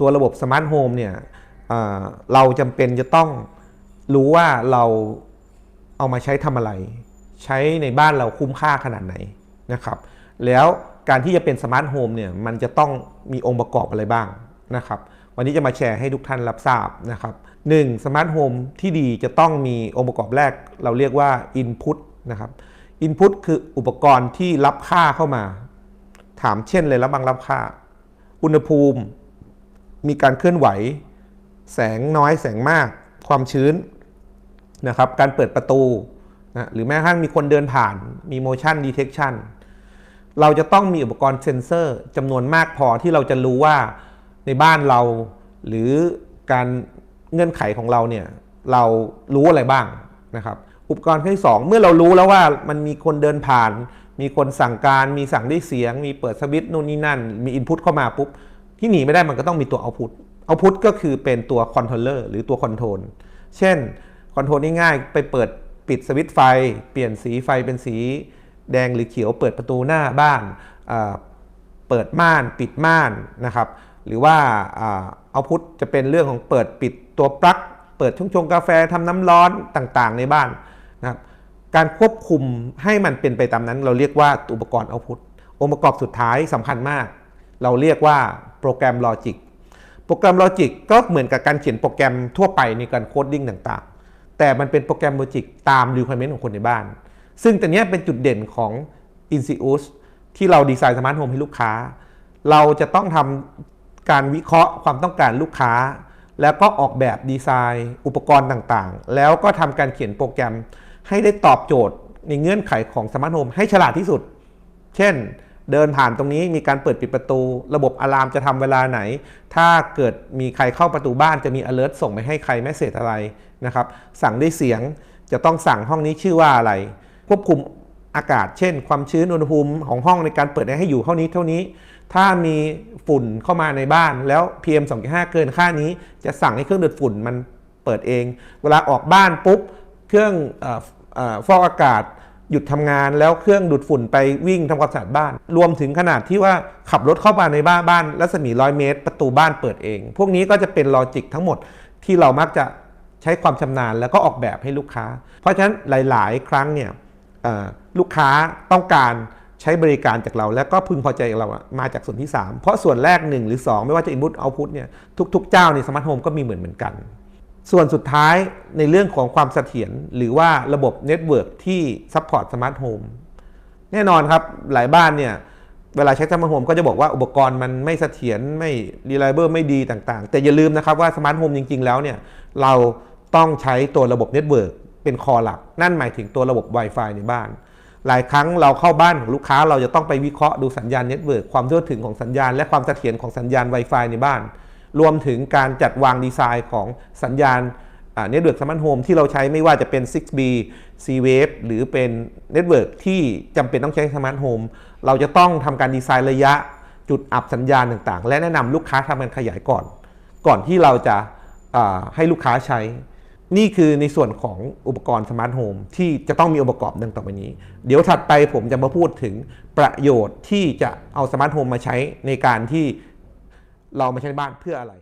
ตัวระบบสมาร์ทโฮมเนี่ยเราจำเป็นจะต้องรู้ว่าเราเอามาใช้ทำอะไร ใช้ในบ้านเราคุ้มค่าขนาดไหนนะครับ แล้วการที่จะเป็นสมาร์ทโฮมเนี่ยมันจะต้องมีองค์ประกอบอะไรบ้างนะครับวันนี้จะมาแชร์ให้ทุกท่านรับทราบนะครับหนึ่งสมาร์ทโฮมที่ดีจะต้องมีองค์ประกอบแรกเราเรียกว่า Input นะครับ Input คืออุปกรณ์ที่รับค่าเข้ามา ถามเช่นเลยรับบังรับค่า อุณหภูมิ มีการเคลื่อนไหว แสงน้อยแสงมาก ความชื้นนะครับ การเปิดประตูนะหรือแม้กระทั่งมีคนเดินผ่านมี motion detection เราจะต้องมีอุปกรณ์เซ็นเซอร์จำนวนมากพอที่เราจะรู้ว่าในบ้านเราหรือการเงื่อนไขของเราเนี่ยเรารู้อะไรบ้างนะครับ อุปกรณ์ที่สองเมื่อเรารู้แล้วว่ามันมีคนเดินผ่าน มีคนสั่งการ มีสั่งด้วยเสียง มีเปิดสวิตช์นู่นนี่นั่น มีอินพุตเข้ามาปุ๊บ ที่หนีไม่ได้มันก็ต้องมีตัวเอาพุตเอาพุตก็คือเป็นตัวคอนโทรลเลอร์หรือตัวคอนโทรลเช่นคอนโทรลง่ายๆไปเปิดปิดสวิตช์ไฟ เปลี่ยนสีไฟเป็นสีแดงหรือเขียว เปิดประตูหน้าบ้านเปิดม่านปิดม่านนะครับ หรือว่าเอาพุทจะเป็นเรื่องของเปิดปิดตัวปลั๊กเปิดช่องชงกาแฟทำน้ำร้อนต่างๆ ในบ้านนะครับการควบคุมให้มันเป็นไปตามนั้น เราเรียกว่าอุปกรณ์เอาพุทองค์ประกอบสุดท้ายสำคัญมาก เราเรียกว่าโปรแกรมลอจิกโปรแกรมลอจิกก็เหมือนกับการเขียนโปรแกรมทั่วไปในการโคดดิ้งต่างๆ แต่มันเป็นโปรแกรมลอจิกตาม requirement ของคนในบ้าน ซึ่งตัวเนี้ยเป็นจุดเด่นของ i n s i u s ที่เราดีไซน์สมาร์ทโฮมให้ลูกค้า เราจะต้องทำการวิเคราะห์ความต้องการลูกค้า แล้วก็ออกแบบดีไซน์อุปกรณ์ต่างๆ แล้วก็ทำการเขียนโปรแกรมให้ได้ตอบโจทย์ในเงื่อนไขของสมาร์ทโฮมให้ฉลาดที่สุด เช่น เดินผ่านตรงนี้มีการเปิดปิดประตู ระบบอะลามจะทำเวลาไหน ถ้าเกิดมีใครเข้าประตูบ้านจะมี alert ส่งไปให้ใครแมสเซจอะไรนะครับสั่งด้วยเสียงจะต้องสั่งห้องนี้ชื่อว่าอะไร ควบคุมอากาศเช่น ความชื้นอุณหภูมิของห้องในการเปิดให้อยู่เท่านี้เท่านี้ ถ้ามีฝุ่นเข้ามาในบ้านแล้ว PM 2.5 เกินค่านี้ จะสั่งให้เครื่องดูดฝุ่นมันเปิดเอง เวลาออกบ้านปุ๊บเครื่องออฟอกอากาศ หยุดทำงานแล้วเครื่องดูดฝุ่นไปวิ่งทำความสะอาดบ้าน รวมถึงขนาดที่ว่าขับรถเข้ามาในบ้านบ้านรัศมีร้อยเมตร ประตูบ้านเปิดเอง พวกนี้ก็จะเป็นลอจิกทั้งหมดที่เรามักจะใช้ความชำนาญแล้วก็ออกแบบให้ลูกค้า เพราะฉะนั้นหลาย ๆ ครั้งเนี่ยลูกค้าต้องการใช้บริการจากเราแล้วก็พึงพอใจจากเรามาจากส่วนที่ 3 เพราะส่วนแรก 1 หรือ 2 ไม่ว่าจะ input output เนี่ยทุก ๆ เจ้าในสมาร์ทโฮมก็มีเหมือนเหมือนกัน ส่วนสุดท้ายในเรื่องของความเสถียรหรือว่าระบบเน็ตเวิร์กที่ซัพพอร์ตสมาร์ทโฮมแน่นอนครับหลายบ้านเนี่ย เวลาใช้สมาร์ทโฮมก็จะบอกว่าอุปกรณ์มันไม่เสถียรไม่ reliable ไม่ดีต่างๆ แต่อย่าลืมนะครับว่าสมาร์ทโฮมจริง ๆ แล้วเนี่ย เราต้องใช้ตัวระบบเน็ตเวิร์กเป็นคอหลัก นั่นหมายถึงตัวระบบ Wi-Fi ในบ้าน หลายครั้งเราเข้าบ้านของลูกค้าเราจะต้องไปวิเคราะห์ดูสัญญาณเน็ตเวิร์กความทั่วถึงของสัญญาณและความเสถียรของสัญญาณ Wi-Fi ในบ้าน รวมถึงการจัดวางดีไซน์ของสัญญาณเน็ตเวิร์กสมาร์ทโฮมที่เราใช้ไม่ว่าจะเป็น 6B C-Wave หรือเป็นเน็ตเวิร์กที่จำเป็นต้องใช้สมาร์ทโฮมเราจะต้องทำการดีไซน์ระยะจุดอับสัญญาณต่างๆ และแนะนำลูกค้าทำการขยายก่อน ก่อนที่เราจะาให้ลูกค้าใช้ นี่คือในส่วนของอุปกรณ์สมาร์ทโฮมที่จะต้องมีองค์ประกอบดังต่อไปนี้ เดี๋ยวถัดไปผมจะมาพูดถึงประโยชน์ที่จะเอาสมาร์ทโฮมมาใช้ในการที่ เรามาใช้ในบ้านเพื่ออะไร